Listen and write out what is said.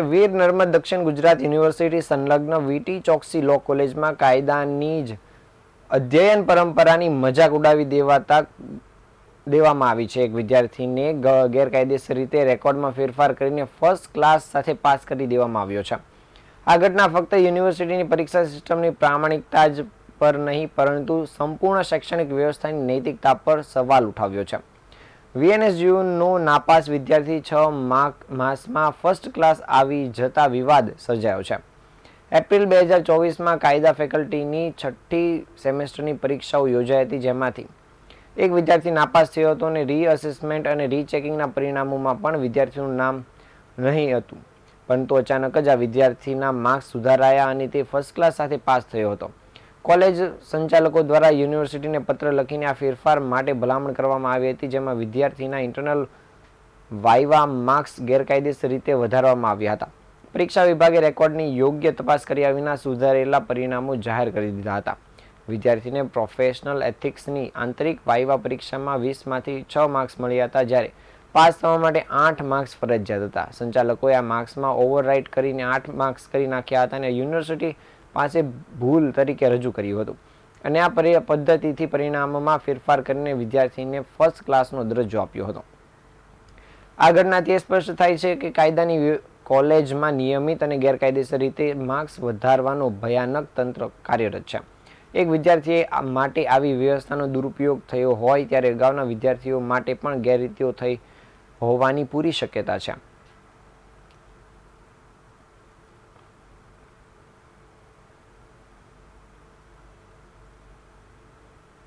વીર નર્મદ દક્ષિણ ગુજરાત યુનિવર્સિટી સંલગ્ન વીટી ચોકસી લો કોલેજમાં કાયદાની જ અધ્યયન પરંપરાની મજાક ઉડાવી દેવાતા દેવામાં આવી છે. એક વિદ્યાર્થીને ગેરકાયદેસર રીતે રેકોર્ડમાં ફેરફાર કરીને ફર્સ્ટ ક્લાસ સાથે પાસ કરી દેવામાં આવ્યો છે. આ ઘટના ફક્ત યુનિવર્સિટીની પરીક્ષા સિસ્ટમની પ્રામાણિકતા જ પર નહીં, પરંતુ સંપૂર્ણ શૈક્ષણિક વ્યવસ્થાની નૈતિકતા પર સવાલ ઉઠાવ્યો છે. વીએનએસયુનો નાપાસ વિદ્યાર્થી છ માસમાં ફર્સ્ટ ક્લાસ આવી જતા વિવાદ સર્જાયો છે. એપ્રિલ બે હજાર ચોવીસમાં કાયદા ફેકલ્ટીની છઠ્ઠી સેમેસ્ટરની પરીક્ષાઓ યોજાઈ હતી જેમાંથી એક વિદ્યાર્થી નાપાસ થયો હતો અને રીઅસેસમેન્ટ અને રીચેકિંગના પરિણામોમાં પણ વિદ્યાર્થીનું નામ નહીં હતું. પરંતુ અચાનક જ આ વિદ્યાર્થીના માર્ક્સ સુધારાયા અને તે ફર્સ્ટ ક્લાસ સાથે પાસ થયો હતો. કોલેજ સંચાલકો દ્વારા યુનિવર્સિટીને પત્ર લખીને આ ફેરફાર માટે ભલામણ કરવામાં આવી હતી, જેમાં વિદ્યાર્થીના ઇન્ટરનલ વાઇવા માર્ક્સ ગેરકાયદેસર રીતે વધારવામાં આવ્યા હતા. પરીક્ષા વિભાગે રેકોર્ડની યોગ્ય તપાસ કર્યા વિના સુધારેલા પરિણામો જાહેર કરી દીધા હતા. વિદ્યાર્થીને પ્રોફેશનલ એથિક્સની આંતરિક વાઇવા પરીક્ષામાં વીસમાંથી છ માર્ક્સ મળ્યા હતા, જ્યારે પાસ થવા માટે આઠ માર્ક્સ ફરજિયાત હતા. સંચાલકોએ આ માર્ક્સમાં ઓવરરાઇટ કરીને આઠ માર્ક્સ કરી નાખ્યા હતા અને યુનિવર્સિટી પાસે ભૂલ તરીકે રજૂ કર્યું હતું. અને આ પદ્ધતિથી પરિણામમાં ફેરફાર કરીને વિદ્યાર્થીને ફર્સ્ટ ક્લાસનો દરજ્જો આપ્યો હતો. આ ઘટનાથી એ સ્પષ્ટ થાય છે કે કાયદાની કોલેજમાં નિયમિત અને ગેરકાયદેસર રીતે માર્ક્સ વધારવાનો ભયાનક તંત્ર કાર્યરત છે. એક વિદ્યાર્થીએ માટે આવી વ્યવસ્થાનો દુરુપયોગ થયો હોય ત્યારે અગાઉના વિદ્યાર્થીઓ માટે પણ ગેરરીતિઓ થઈ હોવાની પૂરી શક્યતા છે.